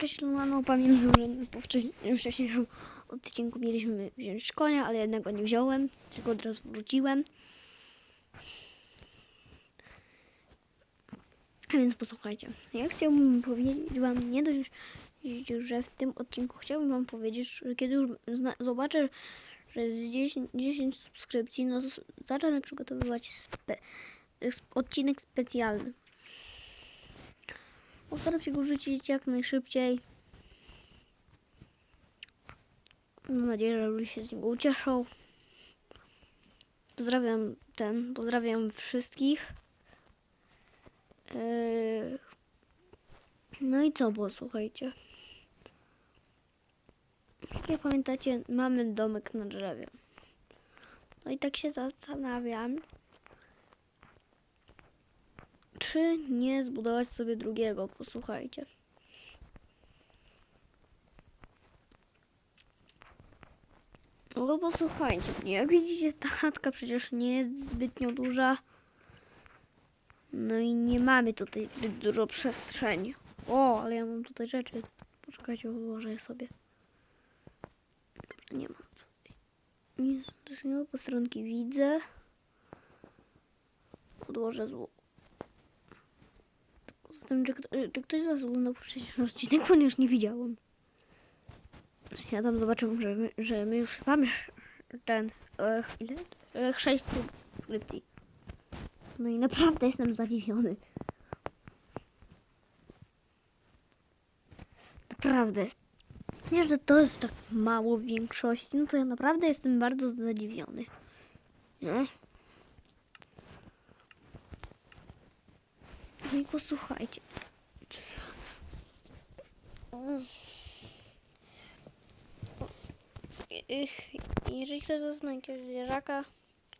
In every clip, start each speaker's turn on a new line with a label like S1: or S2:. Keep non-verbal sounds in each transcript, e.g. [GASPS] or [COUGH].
S1: określono. Pamiętam, że po wcześniej- wcześniejszym odcinku mieliśmy wziąć konia, ale jednak go nie wziąłem, tylko od razu wróciłem. A więc posłuchajcie. Ja chciałbym powiedzieć wam nie dość, że w tym odcinku chciałbym wam powiedzieć, że kiedy już zobaczę, że jest 10, 10 subskrypcji, no to zacznę przygotowywać spe- odcinek specjalny. Postaram się go rzucić jak najszybciej. Mam nadzieję, że ludzie się z niego ucieszą. Pozdrawiam ten, pozdrawiam wszystkich. Yy, No i co, bo słuchajcie. Jak pamiętacie, mamy domek na drzewie. No i tak się zastanawiam, czy nie zbudować sobie drugiego. Posłuchajcie. No posłuchajcie, jak widzicie, ta chatka przecież nie jest zbytnio duża. No i nie mamy tutaj zbyt dużo przestrzeni. O, ale ja mam tutaj rzeczy. Poczekajcie, odłożę je sobie. Nie ma tutaj. Nic nie ma. Postronki widzę. Odłożę zło. Z tym, czy, kto- czy ktoś z Was oglądał poprzedni odcinek, ponieważ nie widziałam. Ja tam zobaczyłem, że my, że my już mamy ten. E, ile? E, 6 subskrypcji. No i naprawdę jestem zadziwiony. Naprawdę. Nie, że to jest tak mało w większości, no to ja naprawdę jestem bardzo zadziwiony. No. I posłuchajcie. Jeżeli ktoś zna jakiegoś zwierzaka,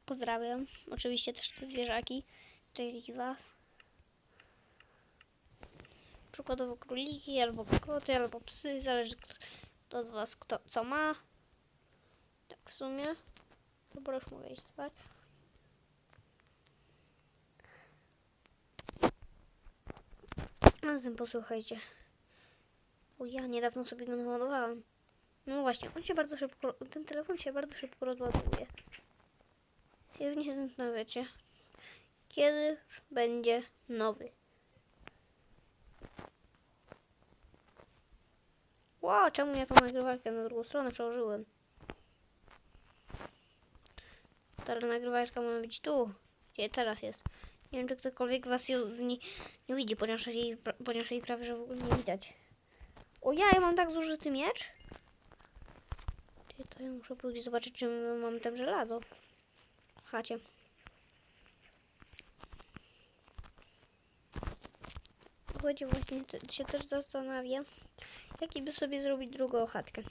S1: pozdrawiam. Oczywiście też te zwierzaki, czyli was. Przykładowo króliki, albo koty, albo psy, zależy kto, z was kto, co ma. Tak w sumie. Dobra, już iść spać. A zatem posłuchajcie. O ja niedawno sobie go naładowałam. No właśnie, on się bardzo szybko, ten telefon się bardzo szybko rozładuje. I pewnie się zastanawiacie, kiedy będzie nowy. Wow, czemu ja tą nagrywarkę na drugą stronę przełożyłem? Ta nagrywarka ma być tu, gdzie teraz jest. Nie wiem, czy ktokolwiek was nie, nie widzi, ponieważ jej, ponieważ jej prawie że w ogóle nie widać. O ja, ja mam tak zużyty miecz? To ja muszę pójść zobaczyć, czy mam tam żelazo chacie. Chodzi właśnie, się też zastanawiam, jaki by sobie zrobić drugą chatkę.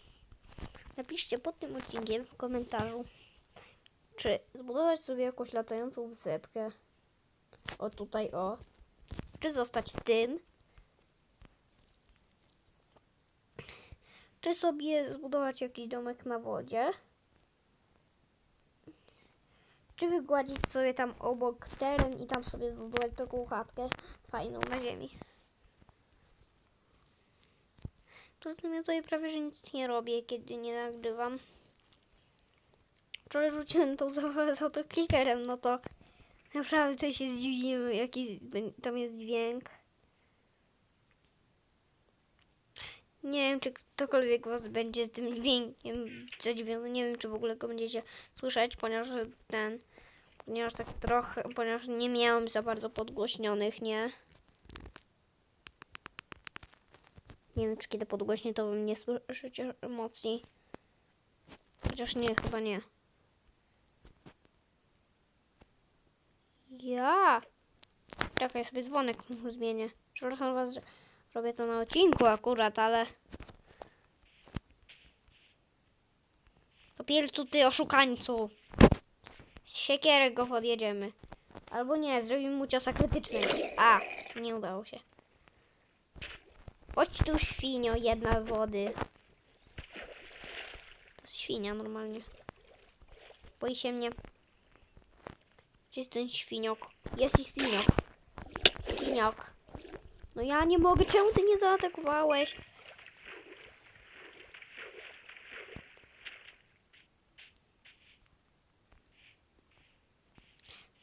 S1: Napiszcie pod tym odcinkiem w komentarzu, czy zbudować sobie jakąś latającą wysepkę. O tutaj, o. Czy zostać w tym, czy sobie zbudować jakiś domek na wodzie, czy wygładzić sobie tam obok teren i tam sobie zbudować taką chatkę fajną na ziemi. Poza tym ja tutaj prawie, że nic nie robię, kiedy nie nagrywam. Wczoraj rzuciłem tą zabawę z autoklikerem, no to naprawdę się zdziwiłem, jaki tam jest dźwięk. Nie wiem, czy ktokolwiek was będzie tym dźwiękiem zadziwiony. Nie wiem, czy w ogóle go będziecie słyszeć, ponieważ ten, ponieważ tak trochę, ponieważ nie miałem za bardzo podgłośnionych, nie? Nie wiem, czy kiedy podgłośnie, to mnie słyszycie mocniej. Chociaż nie, chyba nie. Ja! Czekaj, sobie dzwonek [LAUGHS] zmienię. Przepraszam was, że robię to na odcinku akurat, ale... Popielcu ty oszukańcu! Z siekierek go podjedziemy. Albo nie, zrobimy mu ciosa krytycznego. A, nie udało się. Chodź tu świnio, jedna z wody. To świnia normalnie. Boi się mnie. Gdzie jest ten świniok? Jest i świniok. Świniok. No ja nie mogę, czemu ty nie zaatakowałeś?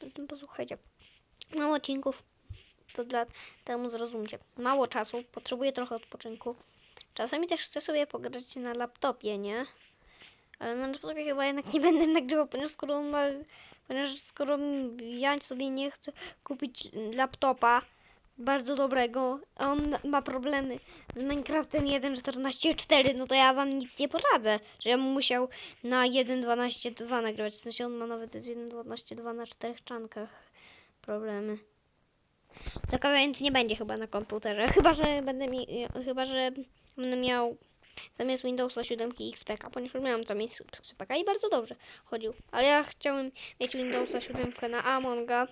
S1: Zatem posłuchajcie. Mało odcinków, to dla temu zrozumcie. Mało czasu, potrzebuję trochę odpoczynku. Czasami też chcę sobie pograć na laptopie, nie? Ale na laptopie chyba jednak nie będę nagrywał, ponieważ skoro on ma ponieważ skoro ja sobie nie chcę kupić laptopa bardzo dobrego, a on ma problemy z Minecraftem 1.14.4, no to ja wam nic nie poradzę, że ja bym musiał na 1.12.2 nagrywać, w sensie on ma nawet z 1.12.2 na czterech czankach problemy. Taka więc nie będzie chyba na komputerze, chyba że będę mi, chyba że będę miał zamiast Windowsa 7 XP, ponieważ miałam tam XP i bardzo dobrze chodził. Ale ja chciałem mieć Windowsa 7 na Amonga.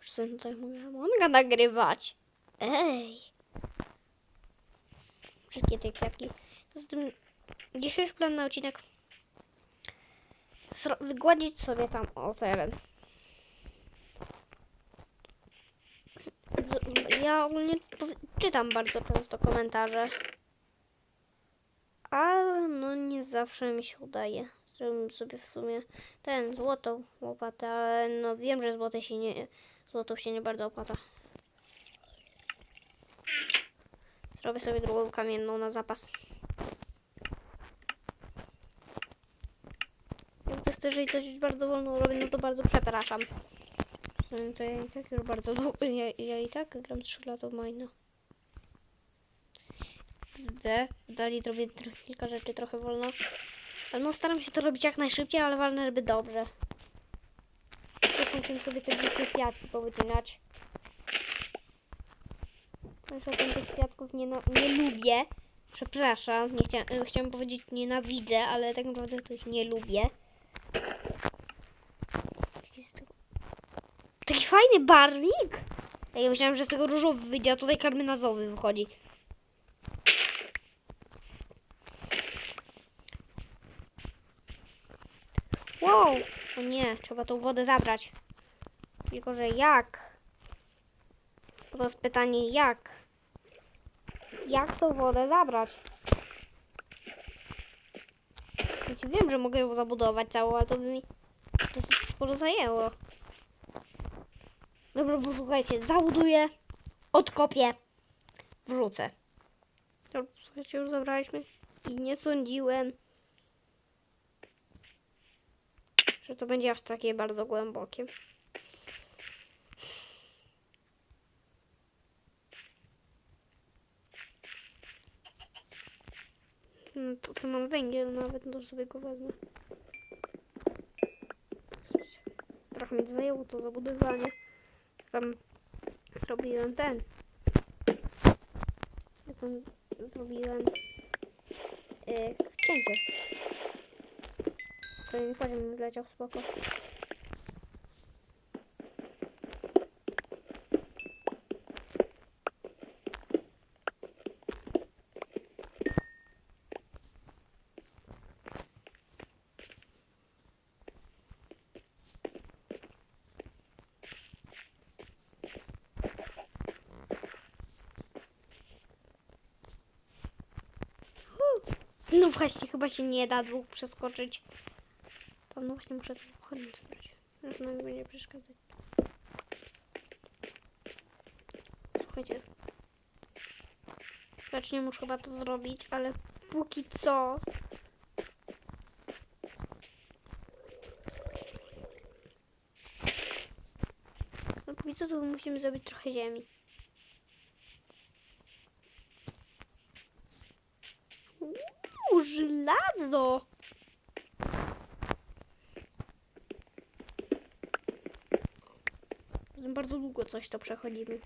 S1: Już sobie tutaj mówię Amonga nagrywać. Ej. Wszystkie te kwiatki. Poza tym dzisiejszy plan na odcinek wygładzić sobie tam ocelem. Z- Ja ogólnie czytam bardzo często komentarze. A no nie zawsze mi się udaje. Zrobiłem sobie w sumie ten złotą łopatę, ale no wiem, że złote się nie, złotą się nie bardzo opłaca. Zrobię sobie drugą kamienną na zapas. Jak ktoś chce, jeżeli coś bardzo wolno robię, no to bardzo przepraszam. Sumie To ja i tak już bardzo długo, ja, ja i tak gram 3 lata w Mina. D. Dalej robię kilka rzeczy trochę wolno. Ale no staram się to robić jak najszybciej, ale ważne, żeby dobrze. Musimy sobie te dzikie kwiatki powycinać. Ja tych kwiatków nie, no, nie lubię. Przepraszam, nie chcia, e, chciałam powiedzieć nienawidzę, ale tak naprawdę to ich nie lubię. Taki fajny barwnik! Ja myślałem, że z tego różowy wyjdzie, a tutaj karmenazowy wychodzi. Wow! O nie, trzeba tą wodę zabrać. Tylko, że jak? To jest pytanie jak? Jak tą wodę zabrać? Znaczy, wiem, że mogę ją zabudować całą, ale to by mi dosyć sporo zajęło. Dobra, posłuchajcie, zabuduję, odkopię, wrzucę. Dobra, słuchajcie, już zabraliśmy i nie sądziłem, że to będzie aż takie bardzo głębokie. Tutaj mam węgiel nawet, no sobie go wezmę. Trochę mi zajęło to zabudowanie. Tam robiłem ten. Ja tam zrobiłem yy, cięcie. Kolejny poziom mi wleciał spoko. No właśnie, chyba się nie da dwóch przeskoczyć. Tam no właśnie muszę ten pochodnię zebrać. Już nam będzie przeszkadzać. Słuchajcie. Zacznie muszę chyba to zrobić, ale póki co... No póki co to musimy zrobić trochę ziemi. Uuu, żelazo! Bardzo długo coś to przechodzimy.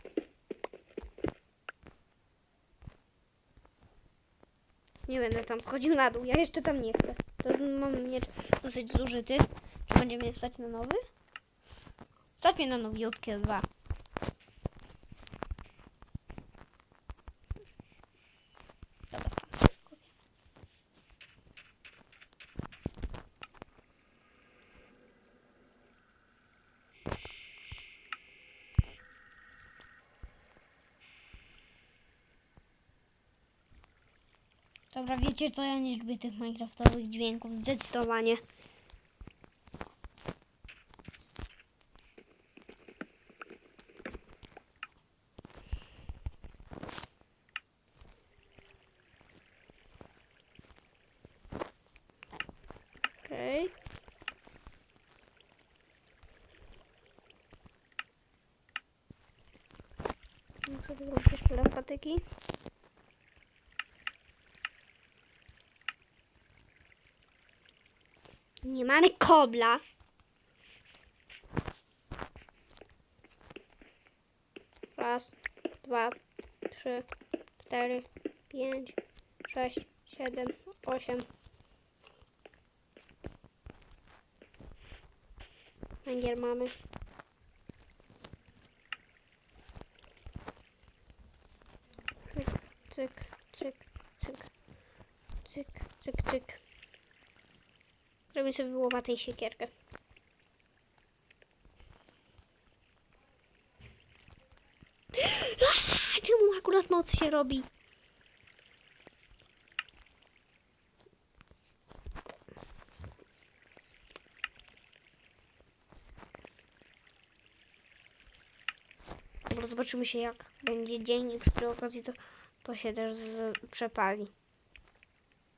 S1: Nie będę tam schodził na dół. Ja jeszcze tam nie chcę. To mam miecz dosyć zużyty. Czy będzie mnie stać na nowy? Stać mnie na nowiutkie dwa. Dobra, wiecie co? Ja nie lubię tych minecraftowych dźwięków, zdecydowanie. Okej. Okay. Muszę zrobić jeszcze patyki. Mamy kobla. Raz, dwa, trzy, cztery, pięć, sześć, siedem, osiem. Węgiel mamy. Zrobię sobie łopatę i siekierkę. Aaa, Czemu akurat noc się robi? Zobaczymy się jak będzie dzień i przy okazji to, to się też z, przepali.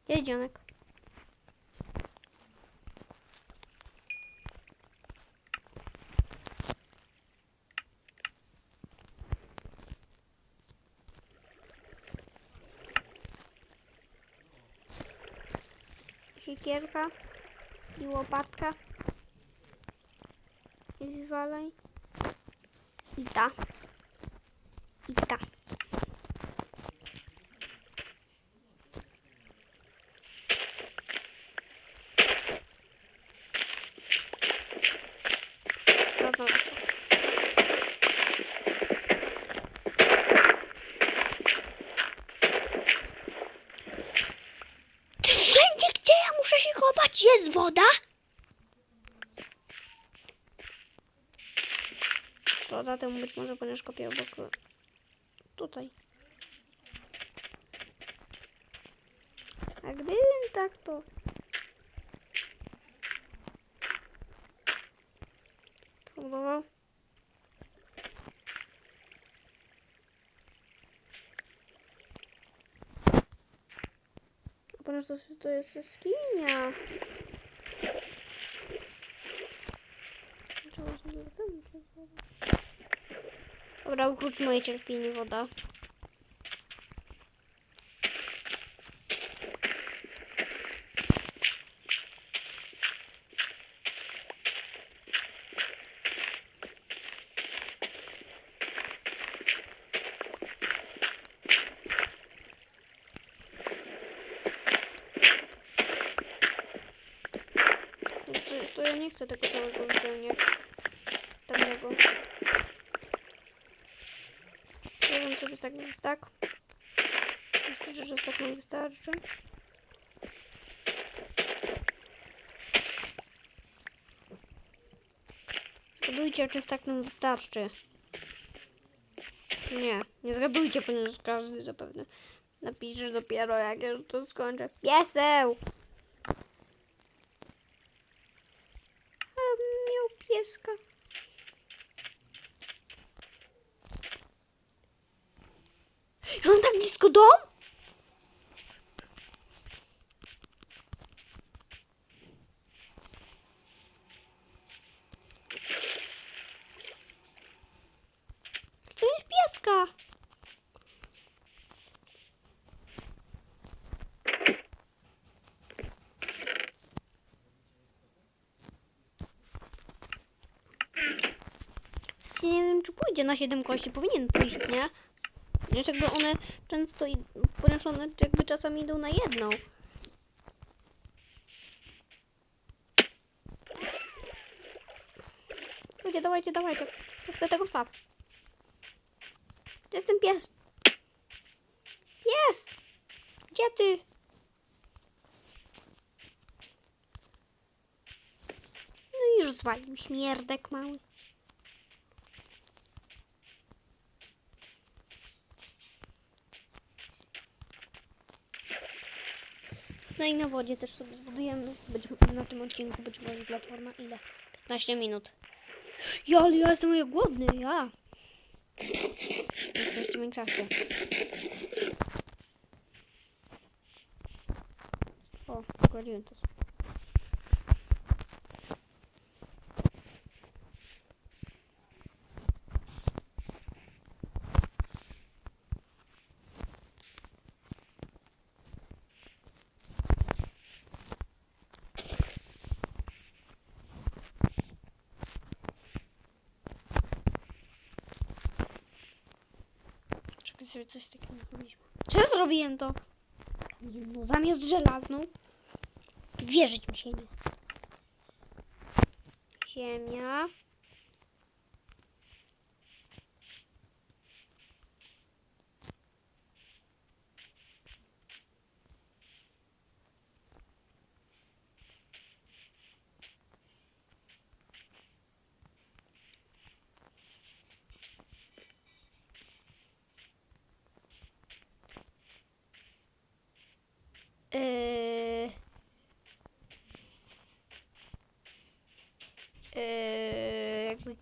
S1: Jest Siekierka i łopatka. I wywalaj. I ta. I ta. Żadna lepsza. Czy wszędzie, gdzie ja muszę się kopać, jest woda? Szkoda temu być może, ponieważ kopię obok. Tutaj. A gdybym tak to... Próbował. Ponieważ to, to jest jaskinia. Trzeba się zobaczyć, czy jest woda. Dobra, ukróć moje cierpienie, woda. To ja nie chcę tego całego wypełniać. Tamtego. Sobie tak jest tak. Myślę, że tak nam wystarczy. Zgadujcie, czy tak nam wystarczy. Nie, nie zgadujcie, ponieważ każdy zapewne napisze dopiero jak ja to skończę. Pieseł! A miał pieska. Ja mam tak blisko dom? Chcę mieć pieska. Właściwie nie wiem, czy pójdzie na 7 kości. Powinien pójść, nie? Ponieważ jakby one często, ponieważ one jakby czasami idą na jedną. Ludzie, dawajcie, dawajcie. Ja chcę tego psa. Gdzie jest ten pies? Pies! Gdzie ty? No i już zwalił śmierdek mały. No i na wodzie też sobie zbudujemy. Być, na tym odcinku być może platforma ile? 15 minut. Ja, ale ja jestem jak głodny, ja. Jesteście Minecrafcie. O, wkładziłem to sobie. Sobie coś takiego zrobiliśmy. Czy zrobiłem to? Kamienną zamiast żelazną? Wierzyć mi się nie chce. Ziemia. Yy...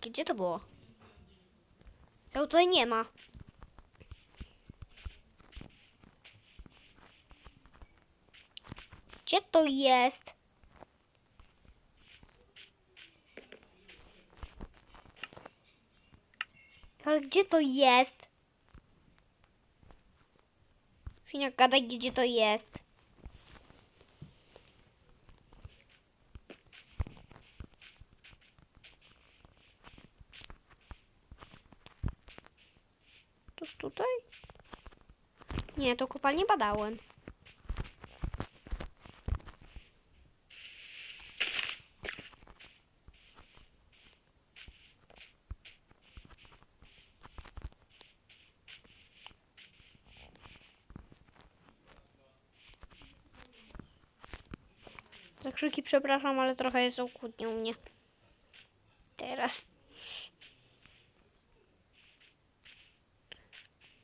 S1: Jakby, gdzie to było? Tego tutaj nie ma. Gdzie to jest? Ale gdzie to jest? Świnia, gadaj, gdzie to jest. Tutaj? Nie, to kopalnię badałem. Za przepraszam, ale trochę jest kłótnią mnie. Teraz.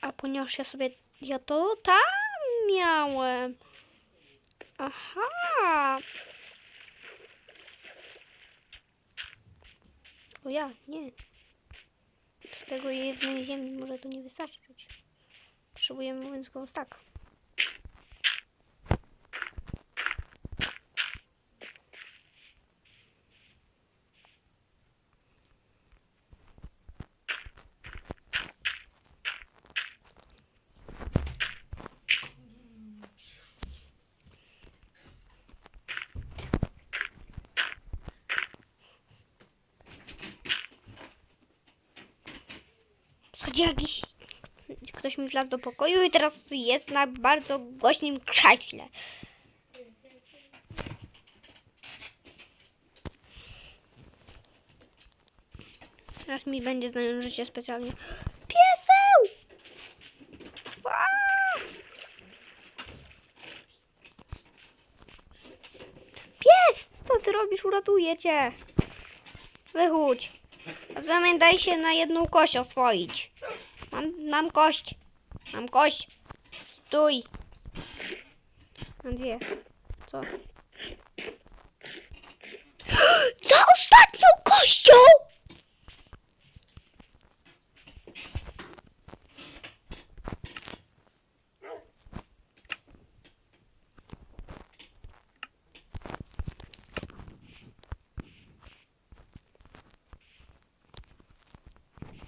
S1: A ponieważ ja sobie. Ja to tam miałem. Aha. O ja, nie. Z tego jednej ziemi może to nie wystarczyć. Potrzebujemy mówiąc tak. Jakiś... Ktoś mi wlazł do pokoju i teraz jest na bardzo głośnym krześle. Teraz mi będzie znając życie specjalnie. Pieseł! Pies! Co ty robisz? Uratuję cię. Wychódź. W zamian daj się na jedną kość oswoić. Mam, mam kość. Mam kość. Stój. Mam dwie. Co? [GASPS] Za ostatnią kością!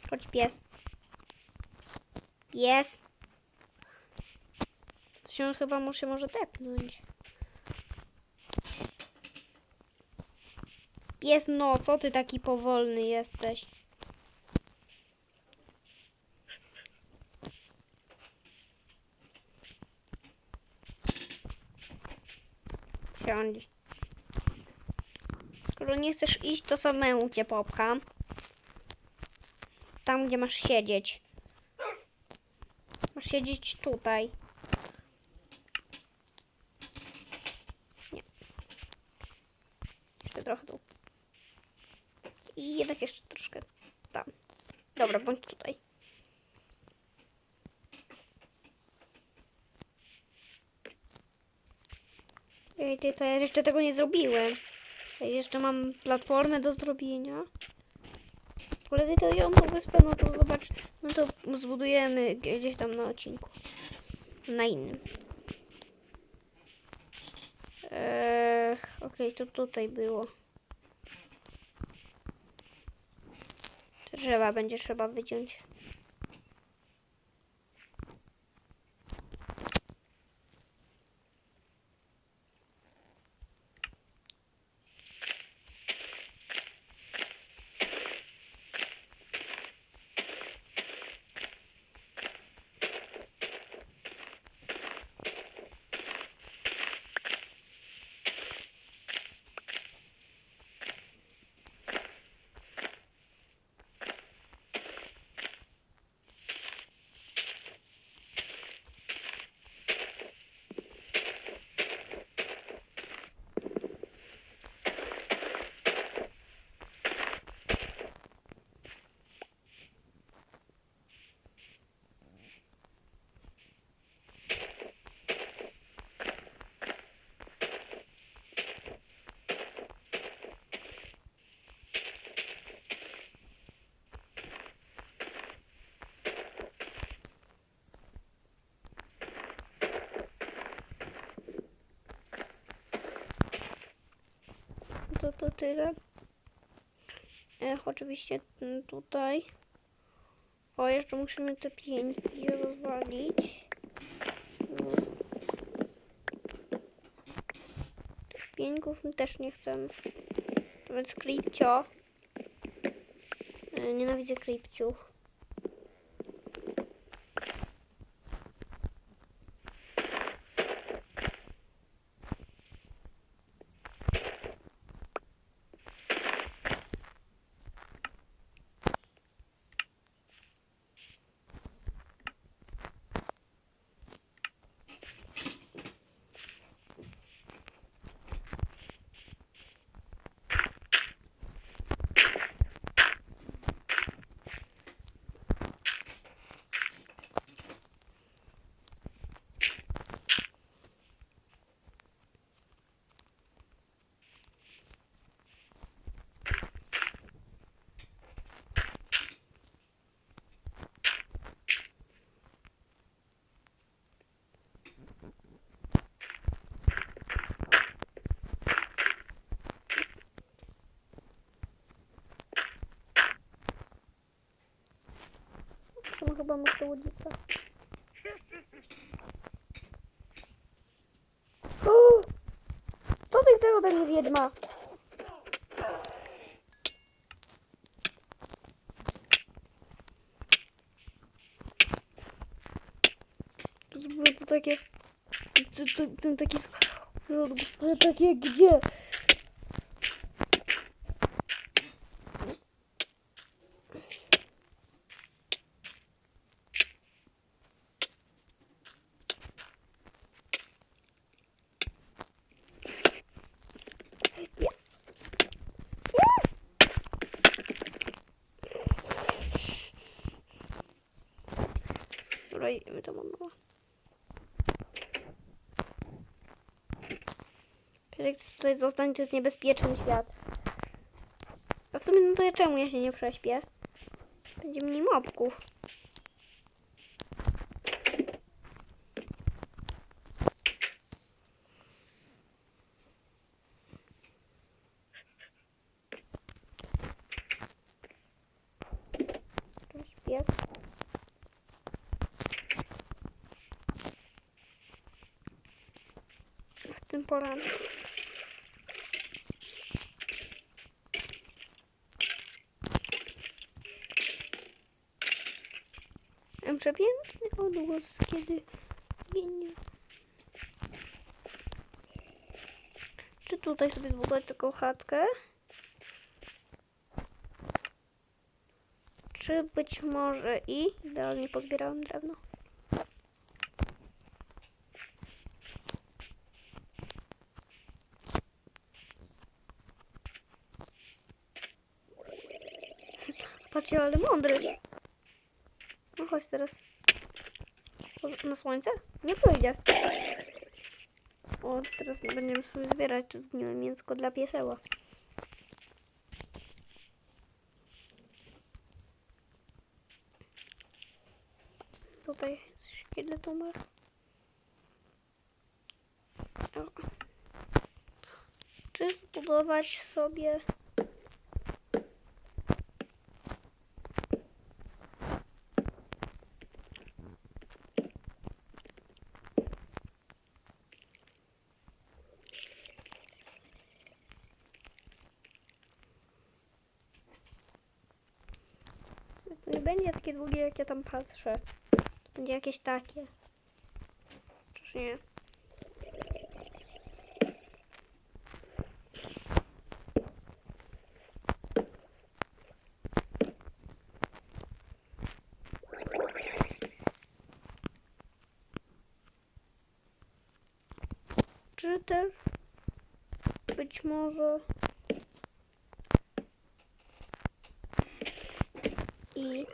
S1: Chodź pies. Pies. To się chyba muszę może tepnąć. Pies, no co ty taki powolny jesteś? Siądź. Skoro nie chcesz iść, to samemu cię popcham. Tam, gdzie masz siedzieć. Siedzieć tutaj. Nie. Jeszcze trochę tu. I jednak jeszcze troszkę tam. Dobra, bądź tutaj. Ej, ty, to ja jeszcze tego nie zrobiłem. Ja jeszcze mam platformę do zrobienia. Ale to ją tą wyspę, no to zobacz, no to zbudujemy gdzieś tam na odcinku. Na innym. Eee, Okej, to tutaj było. Drzewa będzie trzeba wyciąć. To, to tyle. Ech, oczywiście tutaj. O, jeszcze musimy te pięki rozwalić. Tych pieńków my też nie chcemy. Nawet klipcio. E, Nienawidzę klipciów. Trzeba chyba makrołodzika. O! Co ty chcesz ode mnie, wiedźma? To było to takie... Ten taki... takie gdzie? Dobra, idziemy tam od nowa. Jak tutaj zostanie, to jest niebezpieczny świat. A w sumie, no to ja czemu ja się nie prześpię? Będzie mniej mopków. Cześć, pies. w tym poranku. Mam przepiękny odgłos, kiedy ginie. Czy tutaj sobie zbudować taką chatkę? Czy być może i idealnie pozbierałem drewno? Patrzcie, ale mądry. Chodź teraz. Na słońce? Nie pójdzie. O, teraz będziemy sobie zbierać to zgniłe mięsko dla pieseła. Tutaj szkielet umarł. Czy zbudować sobie To nie będzie takie długie, jak ja tam patrzę. To będzie jakieś takie. Czyż nie? Czy też być może i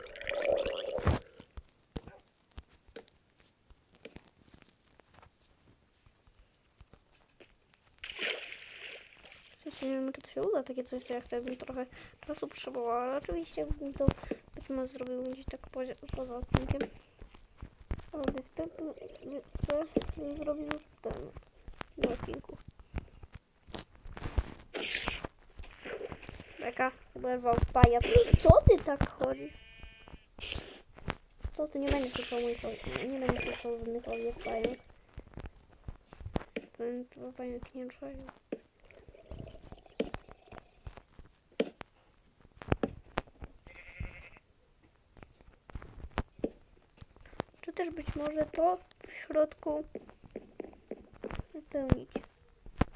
S1: W sensie nie wiem, czy to się uda, takie coś, co ja chcę, bym trochę czasu potrzebował, ale oczywiście bym to być może zrobił gdzieś tak poza, poza odcinkiem. Ale wyspę, bym zrobił w tym, na odcinku. Berwał pajac. Co ty tak chodzisz? Co ty nie będziesz słyszał moich? Nie będziesz słyszał żadnych owiec pająk. Ten pająk nie ruszają. Też być może to w środku wypełnić.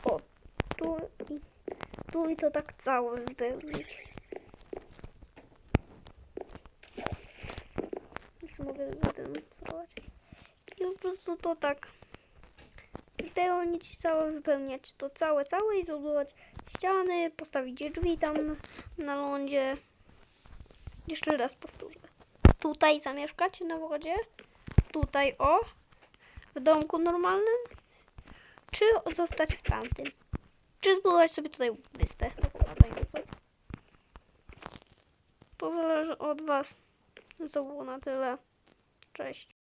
S1: O, tu i tu i to tak całe wypełnić. Jeszcze mogę zademonstrować. I po prostu to tak wypełnić, całe wypełniać to całe, całe i zbudować ściany, postawić drzwi tam na lądzie. Jeszcze raz powtórzę. Tutaj zamieszkać na wodzie. Tutaj o. W domku normalnym. Czy zostać w tamtym. Czy zbudować sobie tutaj wyspę. To zależy od Was. To było na tyle. Cześć.